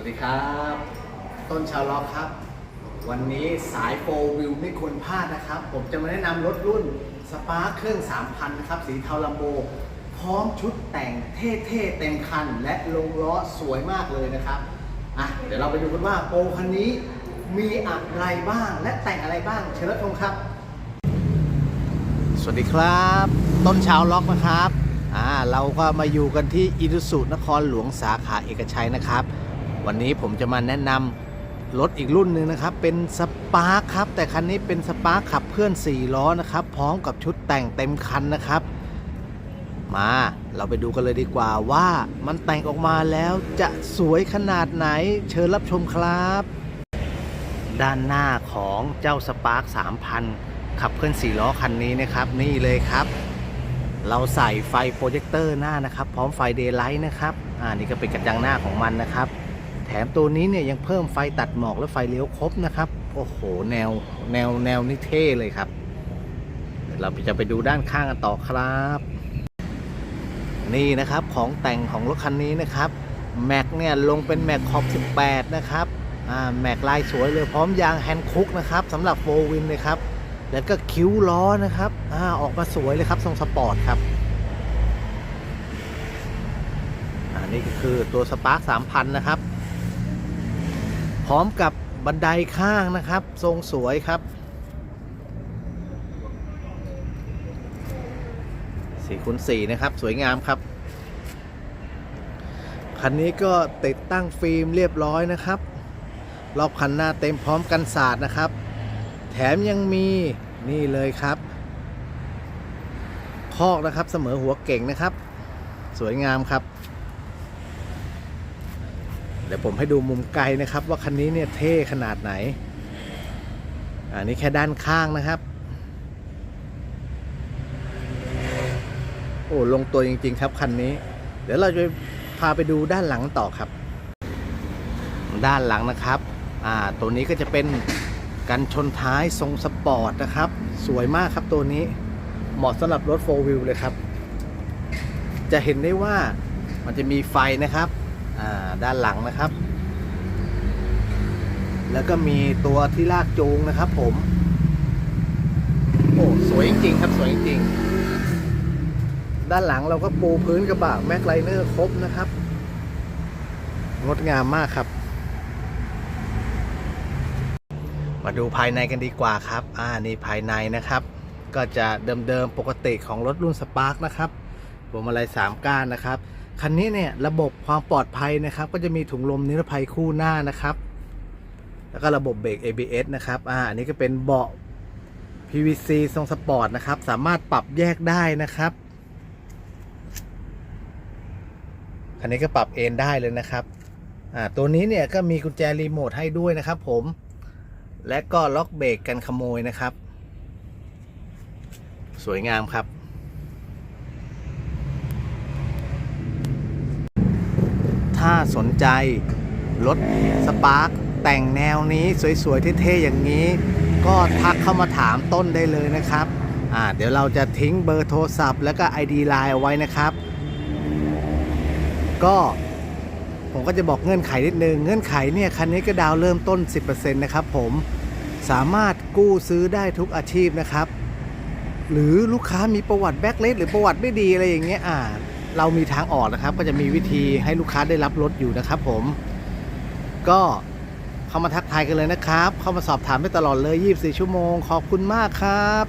วัสดีครับ ต้นชาวล็อกครับ วันนี้สายโฟวิวไม่ควรพลาดนะครับ ผมจะมาแนะนำรถรุ่นสปาร์คเครื่อง 3,000 นะครับ สีเทาลัมโบ พร้อมชุดแต่งเท่ๆ เต็มคัน และลงล้อสวยมากเลยนะครับอะเดี๋ยวเราไปดูกันว่าโปรคันนี้มีอะไรบ้างและแต่งอะไรบ้าง เชิญรับชมครับ สวัสดีครับ ต้นชาวล็อกนะครับอ่าเราก็มาอยู่กันที่อิรุสุนครหลวงสาขาเอกชัยนะครับ วันนี้ผมจะมาแนะนำรถอีกรุ่นหนึ่งนะครับ เป็นสปาร์คครับ แต่คันนี้เป็นสปาร์คขับเคลื่อน 4 ล้อนะครับ พร้อมกับชุดแต่งเต็มคันนะครับ มาเราไปดูกันเลยดีกว่าว่ามันแต่งออกมาแล้วจะสวยขนาดไหนเชิญรับชมครับ ด้านหน้าของเจ้าสปาร์ค3,000 ขับเคลื่อน 4 ล้อคันนี้นะครับ นี่เลยครับเราใส่ไฟโปรเจคเตอร์หน้านะครับ พร้อมไฟเดย์ไลท์นะครับ อ่านี่ก็เป็นกระจังหน้าของมันนะครับ แถมตัวนี้เนี่ยยังเพิ่มไฟตัดหมอกและไฟเลี้ยวครบนะครับ โอ้โห แนวแนวแนวนี่เท่เลยครับ เดี๋ยวเราจะไปดูด้านข้างกันต่อครับ นี่นะครับของแต่งของรถคันนี้นะครับแม็กเนี่ยลงเป็นแม็กขอบ 18 นะครับอ่าแม็กลายสวยเลยพร้อมยางแฮนด์คุกนะครับสำหรับโฟวินเลยครับ แล้วก็คิ้วล้อนะครับอ่าออกมาสวยเลยครับทรงสปอร์ตครับอ่านี่ก็คือตัวสปาร์ค 3,000 นะครับ พร้อมกับบันไดข้างนะครับ ทรงสวยครับ 4คูณ4นะครับ สวยงามครับ คันนี้ก็ติดตั้งฟิล์มเรียบร้อยนะครับรอบคันหน้าเต็มพร้อมกันศาสตร์นะครับ แถมยังมีนี่เลยครับ คอกนะครับเสมอหัวเก่งนะครับ สวยงามครับ เดี๋ยวผมให้ดูมุมไกลนะครับ ว่าคันนี้เนี่ยเท่ขนาดไหน อันนี้แค่ด้านข้างนะครับ โอ้ลงตัวจริง ๆ ครับคันนี้ เดี๋ยวเราจะพาไปดูด้านหลังต่อครับ ด้านหลังนะครับอ่าตัวนี้ก็จะเป็นกันชนท้ายทรงสปอร์ตนะครับ สวยมากครับตัวนี้เหมาะสำหรับรถ 4 wheel เลยครับ จะเห็นได้ว่ามันจะมีไฟนะครับ ด้านหลังนะครับ แล้วก็มีตัวที่ลากจูงนะครับ ผม โอ้สวยจริงครับสวยจริง ด้านหลังเราก็ปูพื้นกระบะแม็กไลเนอร์ครบนะครับ งดงามมากครับ มาดูภายในกันดีกว่าครับ อ่านี่ภายในนะครับ ก็จะเดิมๆปกติของรถรุ่นสปาร์กนะครับพวงมาลัย3ก้านนะครับ คันนี้เนี่ยระบบความปลอดภัยนะครับ ก็จะมีถุงลมนิรภัยคู่หน้านะครับ แล้วก็ระบบเบรก ABS นะครับอ่าอันนี้ก็เป็นเบาะ PVC ทรงสปอร์ตนะครับ สามารถปรับแยกได้นะครับอันนี้ก็ปรับเอนได้เลยนะครับ อ่า ตัวนี้เนี่ยก็มีกุญแจรีโมทให้ด้วยนะครับผม และก็ล็อกเบรกกันขโมยนะครับ สวยงามครับ ถ้าสนใจ รถสปาร์คแต่งแนวนี้สวยๆเท่ๆอย่างนี้ ก็ทักเข้ามาถามต้นได้เลยนะครับอ่าเดี๋ยวเราจะทิ้งเบอร์โทรศัพท์ แล้วก็ ID Line เอาไว้นะครับ ก็ผมก็จะบอกเงื่อนไขนิดนึง เงื่อนไขเนี่ยคันนี้ก็ดาวเริ่มต้น 10%นะครับผมสามารถกู้ซื้อได้ทุกอาชีพนะครับ หรือลูกค้ามีประวัติแบ็กเลสหรือประวัติไม่ดีอะไรอย่างเงี้ยอ่า เรามีทางออกนะครับ ก็จะมีวิธีให้ลูกค้าได้รับรถอยู่นะครับผม ก็เข้ามาทักทายกันเลยนะครับ เข้ามาสอบถามได้ตลอดเลย 24 ชั่วโมง ขอบคุณมากครับ